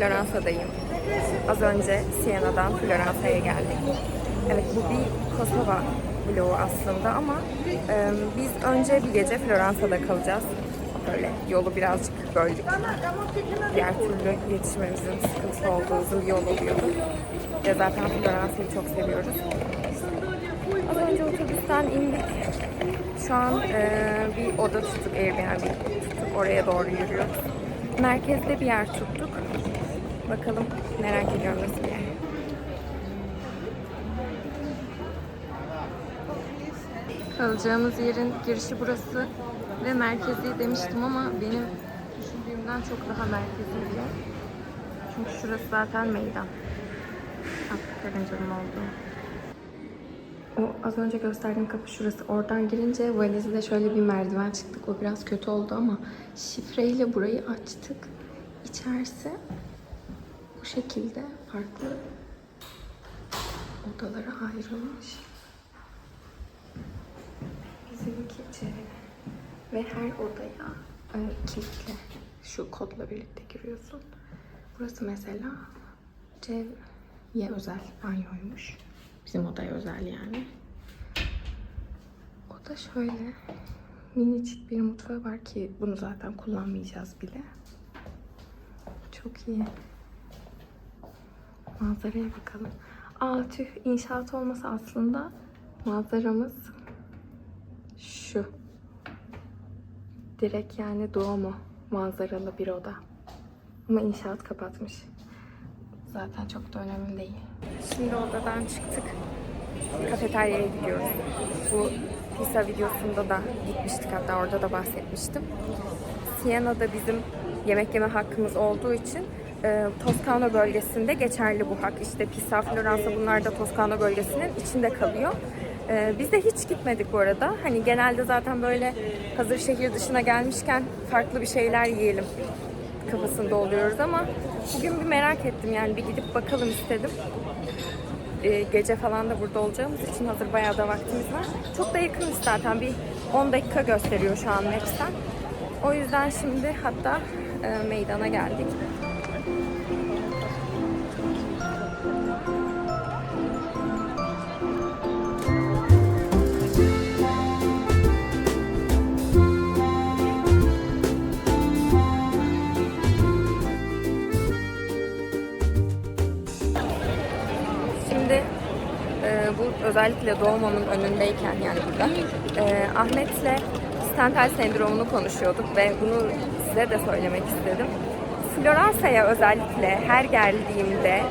Floransa'dayım. Az önce Siena'dan Floransa'ya geldik. Evet bu bir Kosova vlogu aslında ama e, biz önce bir gece Floransa'da kalacağız. Böyle yolu birazcık böldük. Diğer türlü yetişmemizin sıkıntılı olduğu uzun bir yol oluyordu. Ve zaten Floransa'yı çok seviyoruz. Az önce otobüsten indik. Şu an e, bir oda tuttuk, Airbnb tuttuk. Oraya doğru yürüyoruz. Merkezde bir yer tuttuk. Bakalım merak ediyorum nasıl bir yer. Kalacağımız yerin girişi burası ve merkezi demiştim ama benim düşündüğümden çok daha merkeziydi. Çünkü şurası zaten meydan. Hakikaten canım oldu. O az önce gösterdiğim kapı şurası. Oradan girince valizle şöyle bir merdiven çıktık. O biraz kötü oldu ama şifreyle burayı açtık. İçerisi bu şekilde farklı odalara ayrılmış. Bizimki C. Ve her odaya e, kilitle. Şu kodla birlikte giriyorsun. Burası mesela C'ye özel banyoymuş. Bizim odaya özel yani. O da şöyle minicik bir mutfağı var ki bunu zaten kullanmayacağız bile. Çok iyi. Manzaraya bakalım. Aa tüh inşaat olmasa aslında manzaramız şu. Direkt yani Duomo manzaralı bir oda. Ama inşaat kapatmış. Zaten çok da önemli değil. Şimdi odadan çıktık. Kafeteryaya gidiyoruz. Bu pizza videosunda da gitmiştik hatta orada da bahsetmiştim. Siena'da bizim yemek yeme hakkımız olduğu için e, Toskana bölgesinde geçerli bu hak. İşte Pisa, Floransa bunlar da Toskana bölgesinin içinde kalıyor. E, biz de hiç gitmedik bu arada. Hani genelde zaten böyle hazır şehir dışına gelmişken farklı bir şeyler yiyelim kafasında oluyoruz ama bugün bir merak ettim yani bir gidip bakalım istedim. Ee, gece falan da burada olacağımız için hazır bayağı da vaktimiz var. Çok da yakınız zaten bir 10 dakika gösteriyor şu an Maps'ten. O yüzden şimdi hatta e, meydana geldik. Özellikle Doğuma'nın önündeyken yani burada e, Ahmet'le Stental sendromunu konuşuyorduk ve bunu size de söylemek istedim. Floransa'ya özellikle her geldiğimde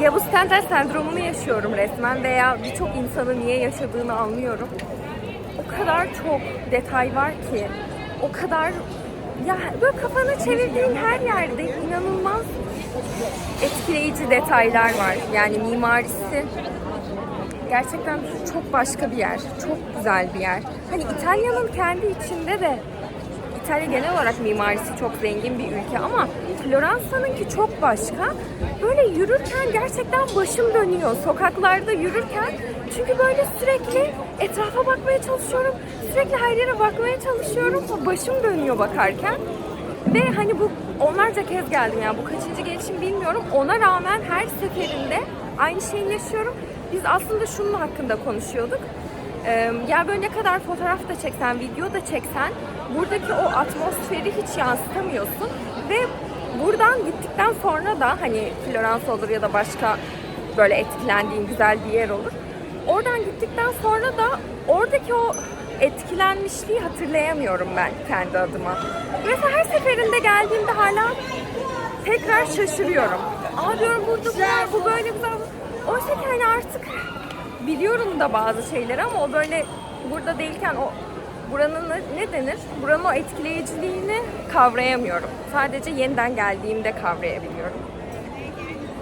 ya bu Stental sendromunu yaşıyorum resmen veya birçok insanın niye yaşadığını anlıyorum. O kadar çok detay var ki, o kadar ya böyle kafanı çevirdiğin her yerde inanılmaz etkileyici detaylar var. Yani mimarisi gerçekten çok başka bir yer. Çok güzel bir yer. Hani İtalya'nın kendi içinde de İtalya genel olarak mimarisi çok zengin bir ülke ama Floransa'nınki çok başka. Böyle yürürken gerçekten başım dönüyor sokaklarda yürürken. Çünkü böyle sürekli etrafa bakmaya çalışıyorum. Sürekli her yere bakmaya çalışıyorum. Başım dönüyor bakarken. Ve hani bu onlarca kez geldim yani bu kaçıncı gelişim bilmiyorum. Ona rağmen her seferinde aynı şeyi yaşıyorum. Biz aslında şunun hakkında konuşuyorduk. Ya böyle ne kadar fotoğraf da çeksen, video da çeksen buradaki o atmosferi hiç yansıtamıyorsun. Ve buradan gittikten sonra da hani Floransa olur ya da başka böyle etkilendiğin güzel bir yer olur. Oradan gittikten sonra da oradaki o etkilenmişliği hatırlayamıyorum ben kendi adıma. Mesela her seferinde geldiğimde hala tekrar şaşırıyorum. Aa diyorum burada bu bu böyle güzel. Oysa ki hani artık biliyorum da bazı şeyleri ama o böyle burada değilken o buranın ne- denir? Buranın o etkileyiciliğini kavrayamıyorum. Sadece yeniden geldiğimde kavrayabiliyorum.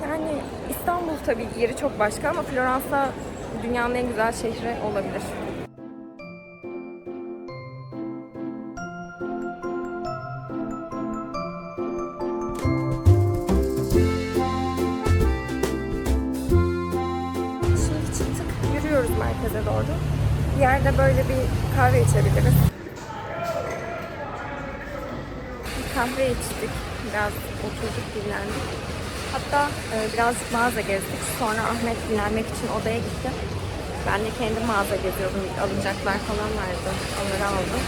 Yani İstanbul tabii yeri çok başka ama Floransa dünyanın en güzel şehri olabilir. Merkeze doğru. Bir yerde böyle bir kahve içebiliriz. Bir kahve içtik. Biraz oturduk, dinlendik. Hatta e, birazcık mağaza gezdik. Sonra Ahmet dinlenmek için odaya gitti. Ben de kendim mağaza geziyordum. Alınacaklar falan vardı. Onları aldım.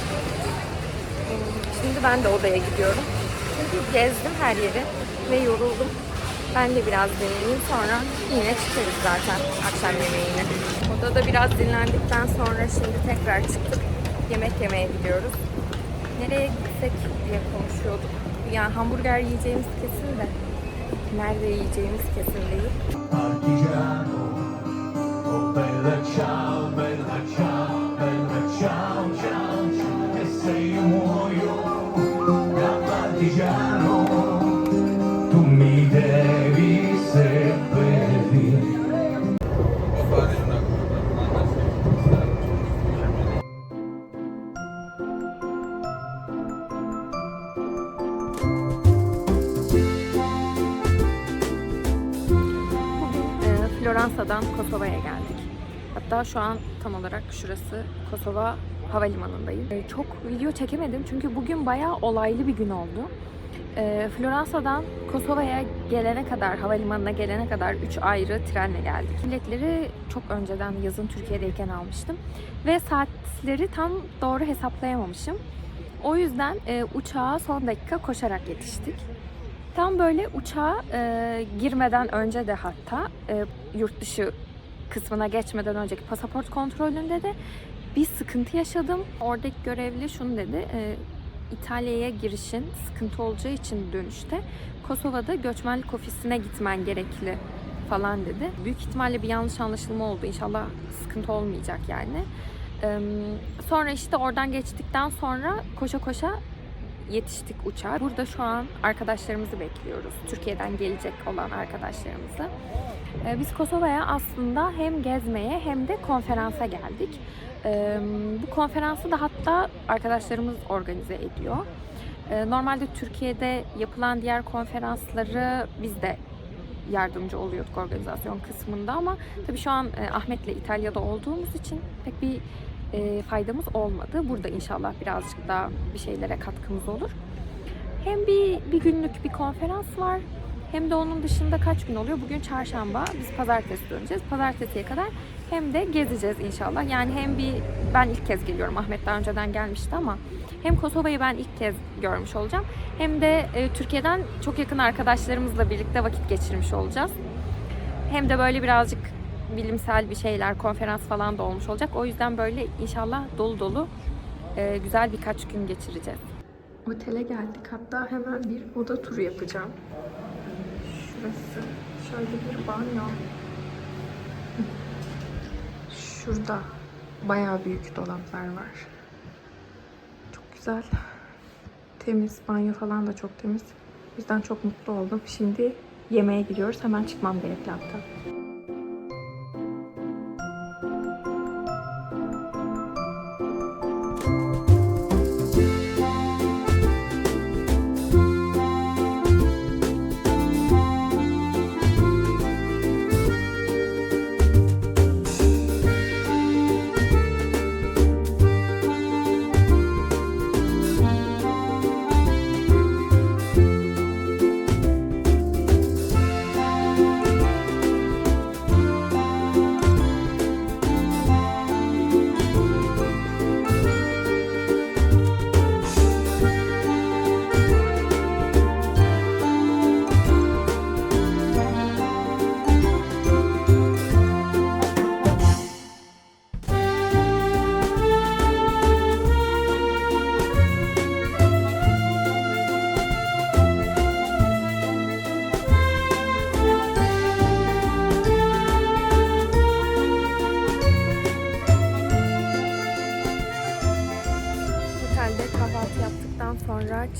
Şimdi ben de odaya gidiyorum. Çünkü gezdim her yeri ve yoruldum. Ben de biraz dinleneyim sonra yine çıkarız zaten akşam yemeğine. Odada biraz dinlendikten sonra şimdi tekrar çıktık. Yemek yemeye gidiyoruz. Nereye gitsek diye konuşuyorduk. Yani hamburger yiyeceğimiz kesin de nerede yiyeceğimiz kesin değil. Oh ciao, ciao, ciao. Şu an tam olarak şurası Kosova Havalimanı'ndayım. E, çok video çekemedim çünkü bugün bayağı olaylı bir gün oldu. E, Floransa'dan Kosova'ya gelene kadar, havalimanına gelene kadar 3 ayrı trenle geldik. Biletleri çok önceden yazın Türkiye'deyken almıştım. Ve saatleri tam doğru hesaplayamamışım. O yüzden e, uçağa son dakika koşarak yetiştik. Tam böyle uçağa e, girmeden önce de hatta e, yurt dışı kısmına geçmeden önceki pasaport kontrolünde de bir sıkıntı yaşadım. Oradaki görevli şunu dedi. e, İtalya'ya girişin sıkıntı olacağı için dönüşte Kosova'da göçmenlik ofisine gitmen gerekli falan dedi. Büyük ihtimalle bir yanlış anlaşılma oldu. İnşallah sıkıntı olmayacak yani. Sonra işte oradan geçtikten sonra koşa koşa yetiştik uçağa. Burada şu an arkadaşlarımızı bekliyoruz. Türkiye'den gelecek olan arkadaşlarımızı. Ee, Biz Kosova'ya aslında hem gezmeye hem de konferansa geldik. Ee, Bu konferansı da hatta arkadaşlarımız organize ediyor. Ee, Normalde Türkiye'de yapılan diğer konferansları biz de yardımcı oluyorduk organizasyon kısmında ama tabii şu an e, Ahmet'le İtalya'da olduğumuz için pek bir e, faydamız olmadı. Burada inşallah birazcık daha bir şeylere katkımız olur. Hem bir, bir günlük bir konferans var hem de onun dışında kaç gün oluyor? Bugün çarşamba, biz pazartesi döneceğiz. Pazartesiye kadar hem de gezeceğiz inşallah. Yani hem bir, ben ilk kez geliyorum. Ahmet daha önceden gelmişti ama hem Kosova'yı ben ilk kez görmüş olacağım. Hem de e, Türkiye'den çok yakın arkadaşlarımızla birlikte vakit geçirmiş olacağız. Hem de böyle birazcık bilimsel bir şeyler, konferans falan da olmuş olacak. O yüzden böyle inşallah dolu dolu e, güzel birkaç gün geçireceğiz. Otele geldik. Hatta hemen bir oda turu yapacağım. Şurası. Şöyle bir banyo. Şurada bayağı büyük dolaplar var. Çok güzel. Temiz. Banyo falan da çok temiz. O yüzden çok mutlu oldum. Şimdi yemeğe gidiyoruz. Hemen çıkmam gerekli hatta.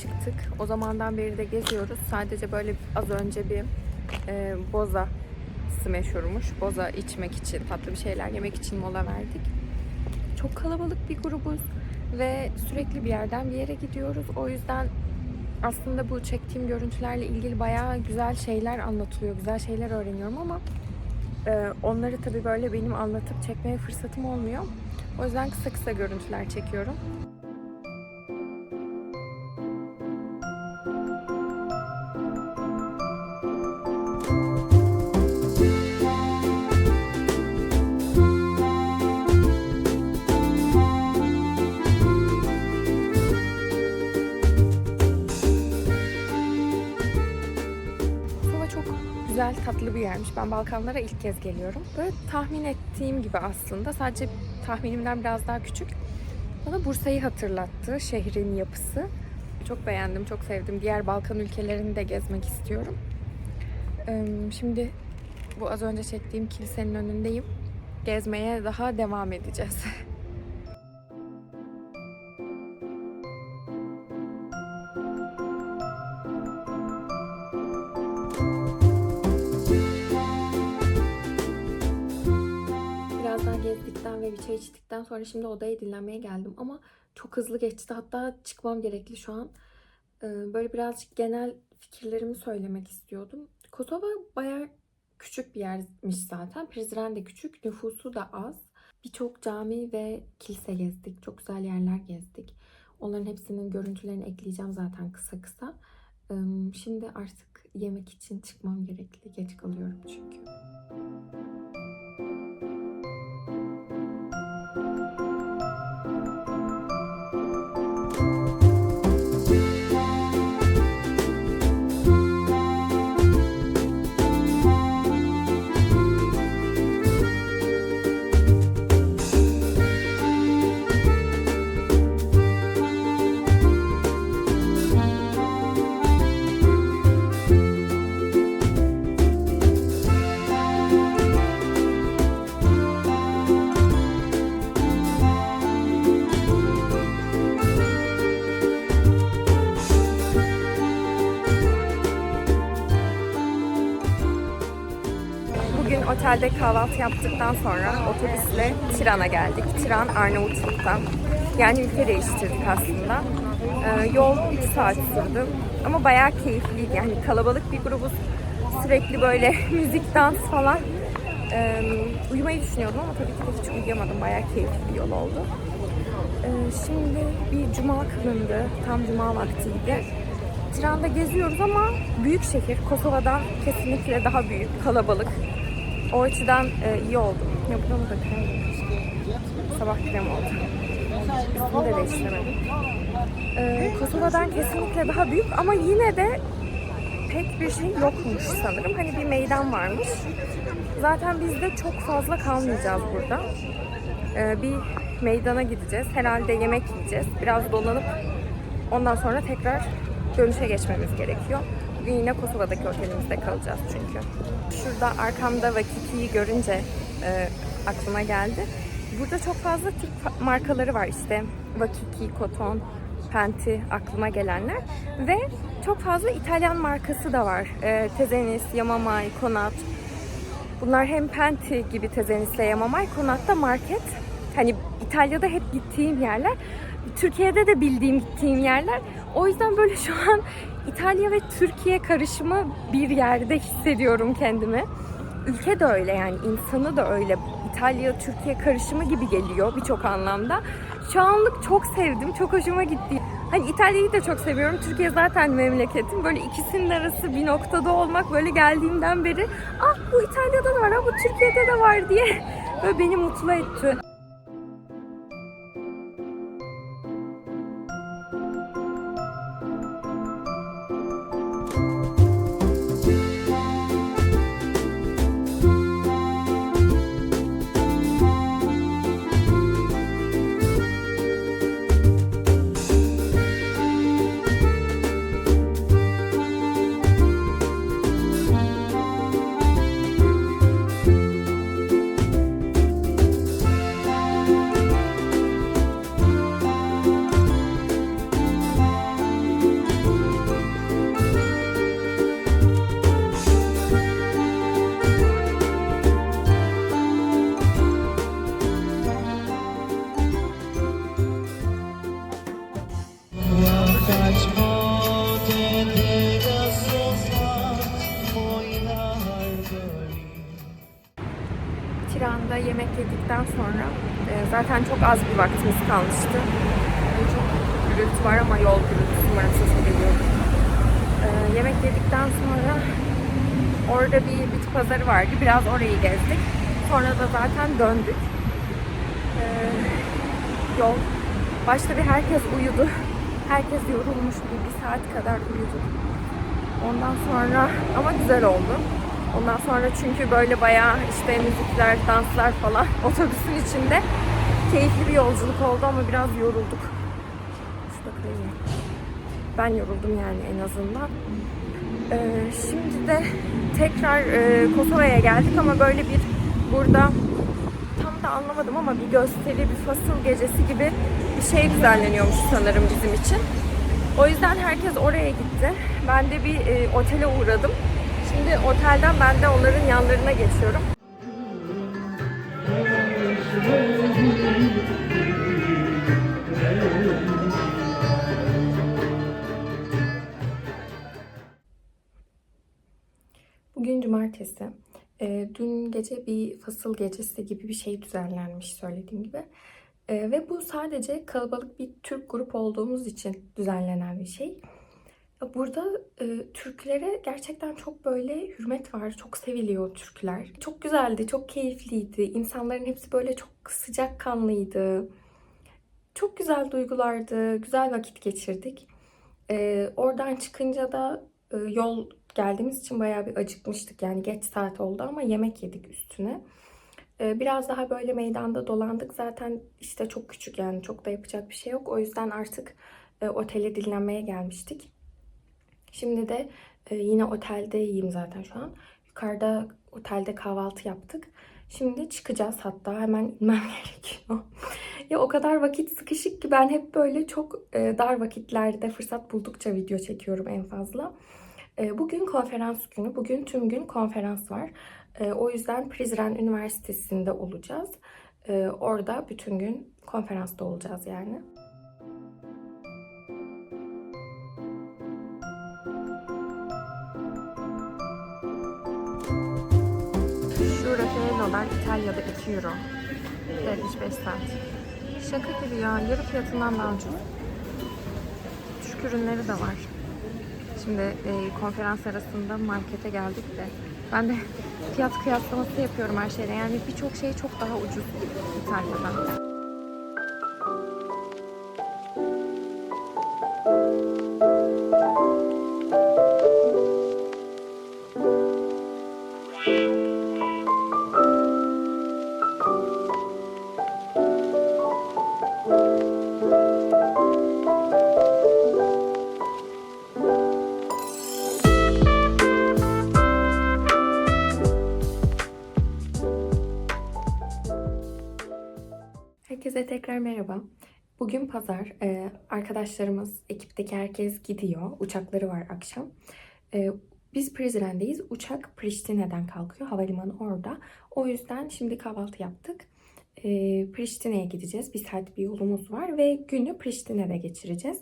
Çıktık. O zamandan beri de geziyoruz. Sadece böyle az önce bir e, boza meşhurmuş. Boza içmek için, tatlı bir şeyler yemek için mola verdik. Çok kalabalık bir grubuz ve sürekli bir yerden bir yere gidiyoruz. O yüzden aslında bu çektiğim görüntülerle ilgili bayağı güzel şeyler anlatılıyor, güzel şeyler öğreniyorum ama e, onları tabii böyle benim anlatıp çekmeye fırsatım olmuyor. O yüzden kısa kısa görüntüler çekiyorum. Tatlı bir yermiş. Ben Balkanlara ilk kez geliyorum. Böyle tahmin ettiğim gibi aslında. Sadece tahminimden biraz daha küçük. Bana Bursa'yı hatırlattı. Şehrin yapısı. Çok beğendim, çok sevdim. Diğer Balkan ülkelerini de gezmek istiyorum. Şimdi bu az önce çektiğim kilisenin önündeyim. Gezmeye daha devam edeceğiz. çay içtikten sonra şimdi odaya dinlenmeye geldim ama çok hızlı geçti. Hatta çıkmam gerekli şu an. Ee, Böyle birazcık genel fikirlerimi söylemek istiyordum. Kosova bayağı küçük bir yermiş zaten. Prizren de küçük, nüfusu da az. Birçok cami ve kilise gezdik. Çok güzel yerler gezdik. Onların hepsinin görüntülerini ekleyeceğim zaten kısa kısa. Ee, Şimdi artık yemek için çıkmam gerekli. Geç kalıyorum çünkü. Otelde kahvaltı yaptıktan sonra otobüsle Tiran'a geldik. Tiran Arnavutluk'ta. Yani ülke değiştirdik aslında. Ee, yol 3 saat sürdü. Ama bayağı keyifliydi. Yani kalabalık bir grubuz. Sürekli böyle müzik, dans falan. Ee, uyumayı düşünüyordum ama tabii ki de hiç uyuyamadım. Bayağı keyifli bir yol oldu. Ee, şimdi bir cuma kılındı. Tam cuma vaktiydi. Tiran'da geziyoruz ama büyük şehir. Kosova'dan kesinlikle daha büyük, kalabalık. O açıdan e, iyi oldu. Ya buramı da krem. Sabah krem oldu. Üstümü de değiştiremedim. Ee, Kosova'dan kesinlikle daha büyük ama yine de pek bir şey yokmuş sanırım. Hani bir meydan varmış. Zaten biz de çok fazla kalmayacağız burada. Ee, bir meydana gideceğiz. Herhalde yemek yiyeceğiz. Biraz dolanıp ondan sonra tekrar dönüşe geçmemiz gerekiyor. Bugün yine Kosova'daki otelimizde kalacağız çünkü. Şurada arkamda Vakiki'yi görünce e, aklıma geldi. Burada çok fazla Türk markaları var işte. Vakiki, Koton, Penti aklıma gelenler. Ve çok fazla İtalyan markası da var. E, Tezenis, Yamamay, Konat. Bunlar hem Penti gibi Tezenis'le Yamamay, Konat'ta market. Hani İtalya'da hep gittiğim yerler. Türkiye'de de bildiğim gittiğim yerler. O yüzden böyle şu an İtalya ve Türkiye karışımı bir yerde hissediyorum kendimi. Ülke de öyle yani insanı da öyle. İtalya Türkiye karışımı gibi geliyor birçok anlamda. Şu anlık çok sevdim, çok hoşuma gitti. Hani İtalya'yı da çok seviyorum. Türkiye zaten memleketim. Böyle ikisinin arası bir noktada olmak böyle geldiğimden beri ah bu İtalya'da da var, ah bu Türkiye'de de var diye böyle beni mutlu etti. Yemek yedikten sonra e, zaten çok az bir vaktimiz kalmıştı. E, çok gürültü var ama yol gürültüsü umarım sesi geliyor. E, yemek yedikten sonra orada bir bit pazarı vardı. Biraz orayı gezdik. Sonra da zaten döndük. E, yol başta bir herkes uyudu. Herkes yorulmuş bir, bir saat kadar uyudu. Ondan sonra ama güzel oldu. Ondan sonra çünkü böyle bayağı işte müzikler, danslar falan otobüsün içinde keyifli bir yolculuk oldu ama biraz yorulduk. Ben yoruldum yani en azından. Ee, şimdi de tekrar e, Kosova'ya geldik ama böyle bir burada tam da anlamadım ama bir gösteri, bir fasıl gecesi gibi bir şey düzenleniyormuş sanırım bizim için. O yüzden herkes oraya gitti. Ben de bir e, otele uğradım. Şimdi otelden ben de onların yanlarına geçiyorum. Bugün cumartesi. Ee, dün gece bir fasıl gecesi gibi bir şey düzenlenmiş söylediğim gibi. Ee, ve bu sadece kalabalık bir Türk grup olduğumuz için düzenlenen bir şey. Burada e, Türklere gerçekten çok böyle hürmet var. Çok seviliyor Türkler. Çok güzeldi, çok keyifliydi. İnsanların hepsi böyle çok sıcakkanlıydı. Çok güzel duygulardı. Güzel vakit geçirdik. Ee, oradan çıkınca da e, yol geldiğimiz için bayağı bir acıkmıştık. Yani geç saat oldu ama yemek yedik üstüne. Ee, biraz daha böyle meydanda dolandık. Zaten işte çok küçük yani çok da yapacak bir şey yok. O yüzden artık e, otele dinlenmeye gelmiştik. Şimdi de e, yine oteldeyim zaten şu an. Yukarıda otelde kahvaltı yaptık. Şimdi çıkacağız hatta hemen inmem gerekiyor. ya o kadar vakit sıkışık ki ben hep böyle çok e, dar vakitlerde fırsat buldukça video çekiyorum en fazla. E, Bugün konferans günü. Bugün tüm gün konferans var. E, O yüzden Prizren Üniversitesi'nde olacağız. E, Orada bütün gün konferansta olacağız yani. Şu Raffaello'lar İtalya'da 2 euro. 75 cent. Şaka gibi ya. Yarı fiyatından daha ucuz. Türk ürünleri de var. Şimdi e, konferans arasında markete geldik de ben de fiyat kıyaslaması yapıyorum her şeyle. Yani birçok şey çok daha ucuz İtalya'dan. Arkadaşlarımız, ekipteki herkes gidiyor. Uçakları var akşam. Ee, biz Prizren'deyiz. Uçak Priştine'den kalkıyor. Havalimanı orada. O yüzden şimdi kahvaltı yaptık. Ee, Priştine'ye gideceğiz. Bir saat bir yolumuz var ve günü Priştine'de geçireceğiz.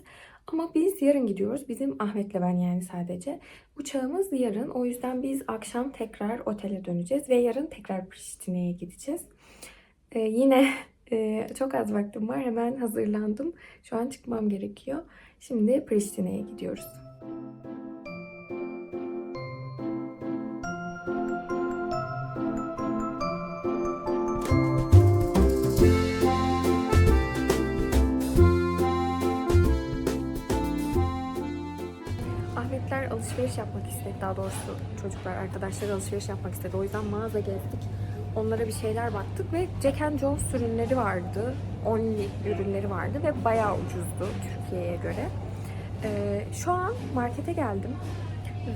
Ama biz yarın gidiyoruz. Bizim Ahmet'le ben yani sadece. Uçağımız yarın. O yüzden biz akşam tekrar otele döneceğiz ve yarın tekrar Priştine'ye gideceğiz. Ee, yine ee, çok az vaktim var. Hemen hazırlandım. Şu an çıkmam gerekiyor. Şimdi Priştine'ye gidiyoruz. Ahmetler alışveriş yapmak istedi. Daha doğrusu çocuklar, arkadaşlar alışveriş yapmak istedi. O yüzden mağaza gezdik. Onlara bir şeyler baktık ve Jack and Jones ürünleri vardı. Only ürünleri vardı ve bayağı ucuzdu Türkiye'ye göre. Ee, şu an markete geldim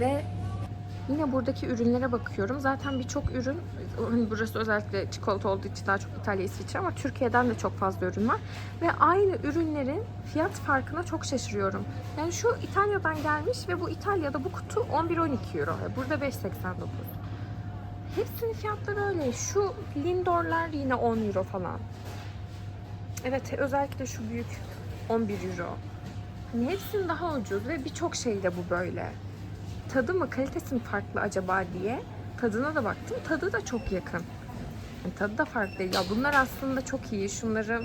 ve yine buradaki ürünlere bakıyorum. Zaten birçok ürün, burası özellikle çikolata olduğu için daha çok İtalya, İsviçre ama Türkiye'den de çok fazla ürün var. Ve aynı ürünlerin fiyat farkına çok şaşırıyorum. Yani şu İtalya'dan gelmiş ve bu İtalya'da bu kutu 11-12 euro. Burada 5.89. Hepsinin fiyatları öyle. Şu Lindor'lar yine 10 euro falan. Evet özellikle şu büyük 11 euro. Hani hepsinin daha ucuz ve birçok şeyde bu böyle. Tadı mı kalitesi mi farklı acaba diye tadına da baktım. Tadı da çok yakın. Yani tadı da farklı. Ya bunlar aslında çok iyi. Şunları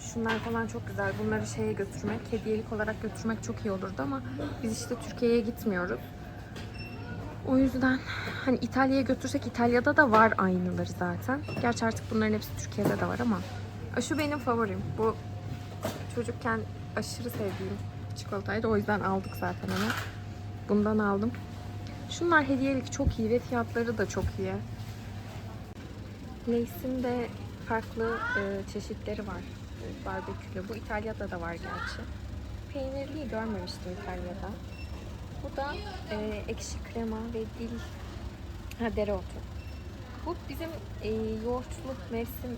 Şunlar falan çok güzel. Bunları şeye götürmek, hediyelik olarak götürmek çok iyi olurdu ama biz işte Türkiye'ye gitmiyoruz. O yüzden hani İtalya'ya götürsek İtalya'da da var aynıları zaten. Gerçi artık bunların hepsi Türkiye'de de var ama. Şu benim favorim. Bu çocukken aşırı sevdiğim çikolataydı. O yüzden aldık zaten onu. Bundan aldım. Şunlar hediyelik çok iyi ve fiyatları da çok iyi. Lace'in de farklı e, çeşitleri var. Barbekülü. Bu İtalya'da da var gerçi. Peynirliyi görmemiştim İtalya'da. Bu da e, ekşi krema ve dil ha, dereotu. Bu bizim e, yoğurtlu mevsim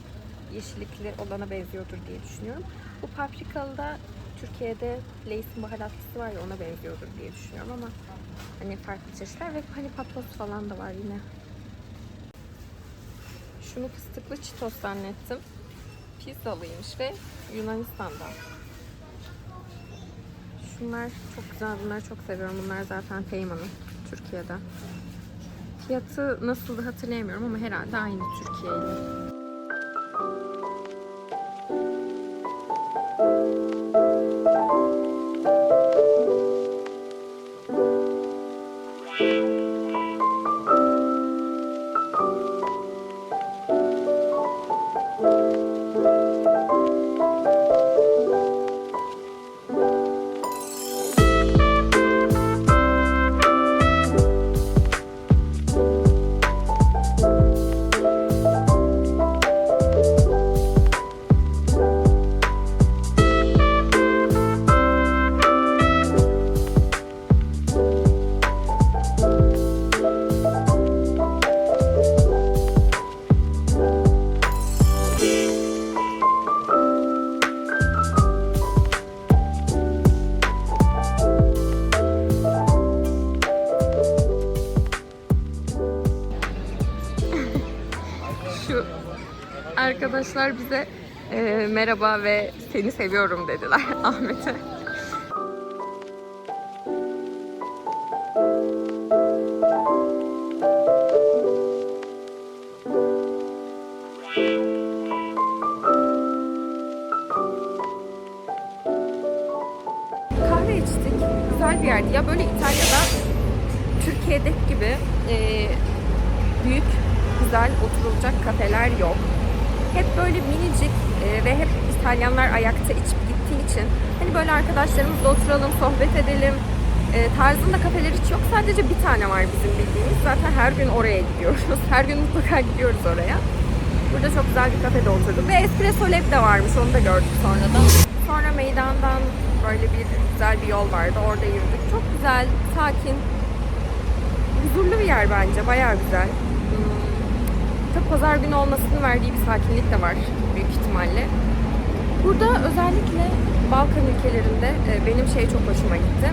yeşillikli olana benziyordur diye düşünüyorum. Bu paprikalı da Türkiye'de Lay's'in baharatlısı var ya ona benziyordur diye düşünüyorum ama hani farklı çeşitler ve hani patos falan da var yine. Şunu fıstıklı çitos zannettim. Pizzalıymış ve Yunanistan'da. Şunlar çok güzel. Bunları çok seviyorum. Bunlar zaten Teymann'ın Türkiye'de. Fiyatı nasıldı hatırlayamıyorum ama herhalde aynı Türkiye. Arkadaşlar bize e, merhaba ve seni seviyorum dediler Ahmet'e. Böyle arkadaşlarımızla oturalım, sohbet edelim e, tarzında kafeler hiç yok. Sadece bir tane var bizim bildiğimiz. Zaten her gün oraya gidiyoruz. Her gün mutlaka gidiyoruz oraya. Burada çok güzel bir kafede oturduk. Ve Espresso Lab de varmış. Onu da gördük sonradan. Sonra meydandan böyle bir güzel bir yol vardı. Orada yürüdük. Çok güzel, sakin, huzurlu bir yer bence. Bayağı güzel. Hmm. Tabii pazar günü olmasının verdiği bir sakinlik de var büyük ihtimalle. Burada özellikle Balkan ülkelerinde e, benim şey çok hoşuma gitti.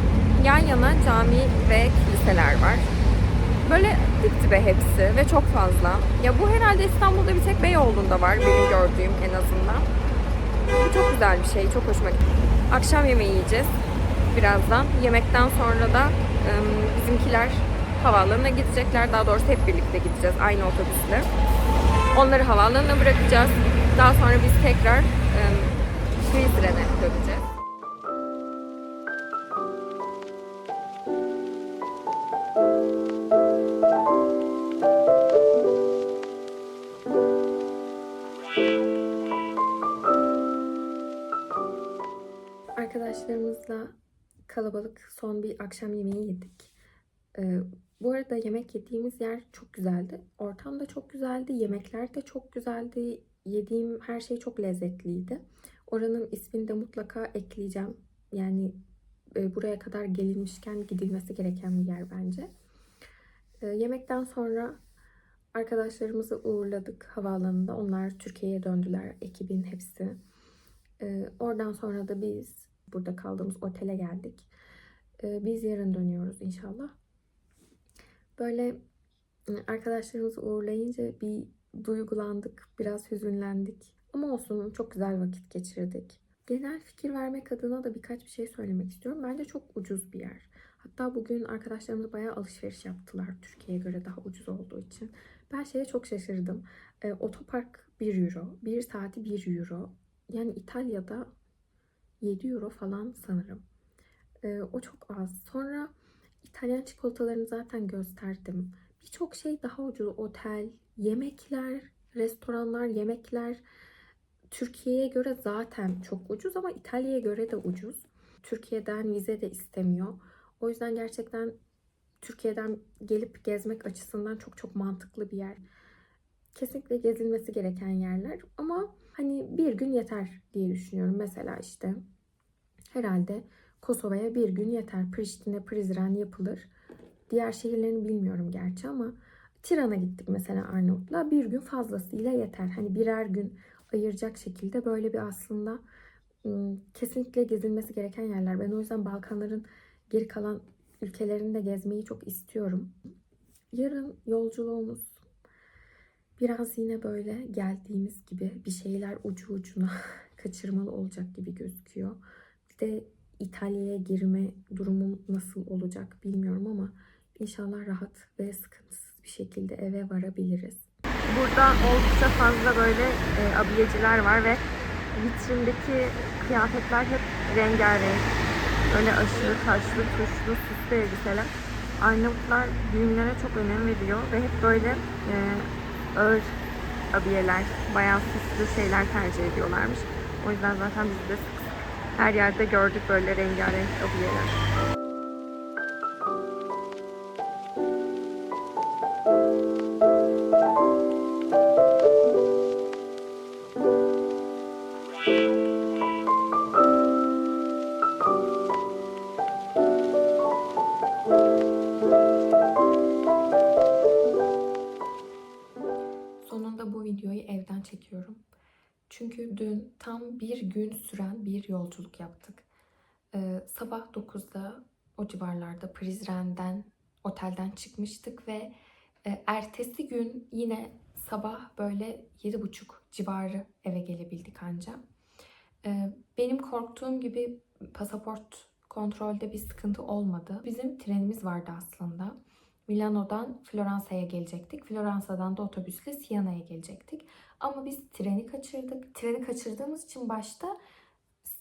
Yan yana cami ve kiliseler var. Böyle dip dibe hepsi ve çok fazla. Ya bu herhalde İstanbul'da bir tek Beyoğlu'nda var benim gördüğüm en azından. Bu çok güzel bir şey, çok hoşuma gitti. Akşam yemeği yiyeceğiz birazdan. Yemekten sonra da bizimkiler havaalanına gidecekler. Daha doğrusu hep birlikte gideceğiz aynı otobüsle. Onları havaalanına bırakacağız. Daha sonra biz tekrar Prizren'e döneceğiz. Arkadaşlarımızla kalabalık son bir akşam yemeği yedik. Ee, bu arada yemek yediğimiz yer çok güzeldi. Ortam da çok güzeldi. Yemekler de çok güzeldi. Yediğim her şey çok lezzetliydi. Oranın ismini de mutlaka ekleyeceğim. Yani e, buraya kadar gelinmişken gidilmesi gereken bir yer bence. E, yemekten sonra arkadaşlarımızı uğurladık havaalanında. Onlar Türkiye'ye döndüler. Ekibin hepsi. E, oradan sonra da biz burada kaldığımız otele geldik. E, biz yarın dönüyoruz inşallah. Böyle e, arkadaşlarımızı uğurlayınca bir duygulandık, biraz hüzünlendik. Ama olsun çok güzel vakit geçirdik. Genel fikir vermek adına da birkaç bir şey söylemek istiyorum. Bence çok ucuz bir yer. Hatta bugün arkadaşlarımız bayağı alışveriş yaptılar Türkiye'ye göre daha ucuz olduğu için. Ben şeye çok şaşırdım. E, otopark 1 euro, 1 saati 1 euro. Yani İtalya'da 7 euro falan sanırım. E, o çok az. Sonra İtalyan çikolatalarını zaten gösterdim. Birçok şey daha ucuz. Otel, yemekler, restoranlar, yemekler Türkiye'ye göre zaten çok ucuz ama İtalya'ya göre de ucuz. Türkiye'den vize de istemiyor. O yüzden gerçekten Türkiye'den gelip gezmek açısından çok çok mantıklı bir yer. Kesinlikle gezilmesi gereken yerler ama hani bir gün yeter diye düşünüyorum. Mesela işte herhalde Kosova'ya bir gün yeter. Priştine, Prizren yapılır. Diğer şehirlerini bilmiyorum gerçi ama Tiran'a gittik mesela Arnavut'la. Bir gün fazlasıyla yeter. Hani birer gün ayıracak şekilde böyle bir aslında kesinlikle gezilmesi gereken yerler. Ben o yüzden Balkanların geri kalan ülkelerini de gezmeyi çok istiyorum. Yarın yolculuğumuz biraz yine böyle geldiğimiz gibi bir şeyler ucu ucuna kaçırmalı olacak gibi gözüküyor. Bir de İtalya'ya girme durumum nasıl olacak bilmiyorum ama inşallah rahat ve sıkıntısız bir şekilde eve varabiliriz. Burada oldukça fazla böyle e, abiyeciler var ve vitrindeki kıyafetler hep rengarenk. Öyle aşırı taşlı, tuşlu, süslü elbiseler. Arnavutlar düğünlere çok önem veriyor ve hep böyle e, ağır abiyeler, bayağı süslü şeyler tercih ediyorlarmış. O yüzden zaten biz de sık sık her yerde gördük böyle rengarenk abiyeler. Gün süren bir yolculuk yaptık. Ee, sabah 9'da o civarlarda Prizren'den, otelden çıkmıştık ve e, ertesi gün yine sabah böyle 7.30 civarı eve gelebildik anca. Ee, benim korktuğum gibi pasaport kontrolde bir sıkıntı olmadı. Bizim trenimiz vardı aslında. Milano'dan Floransa'ya gelecektik. Floransa'dan da otobüsle Siena'ya gelecektik. Ama biz treni kaçırdık. Treni kaçırdığımız için başta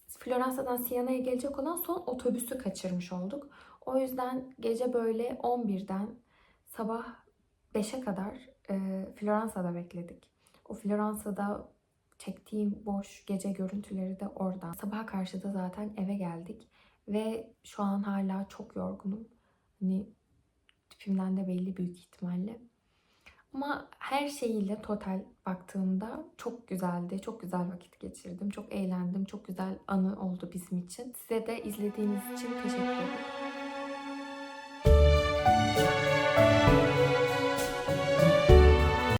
Floransa'dan Siena'ya gelecek olan son otobüsü kaçırmış olduk. O yüzden gece böyle 11'den sabah 5'e kadar e, Floransa'da bekledik. O Floransa'da çektiğim boş gece görüntüleri de oradan. Sabaha karşı da zaten eve geldik. Ve şu an hala çok yorgunum. Hani tipimden de belli büyük ihtimalle. Ama her şeyiyle total baktığımda çok güzeldi. Çok güzel vakit geçirdim. Çok eğlendim. Çok güzel anı oldu bizim için. Size de izlediğiniz için teşekkür ederim.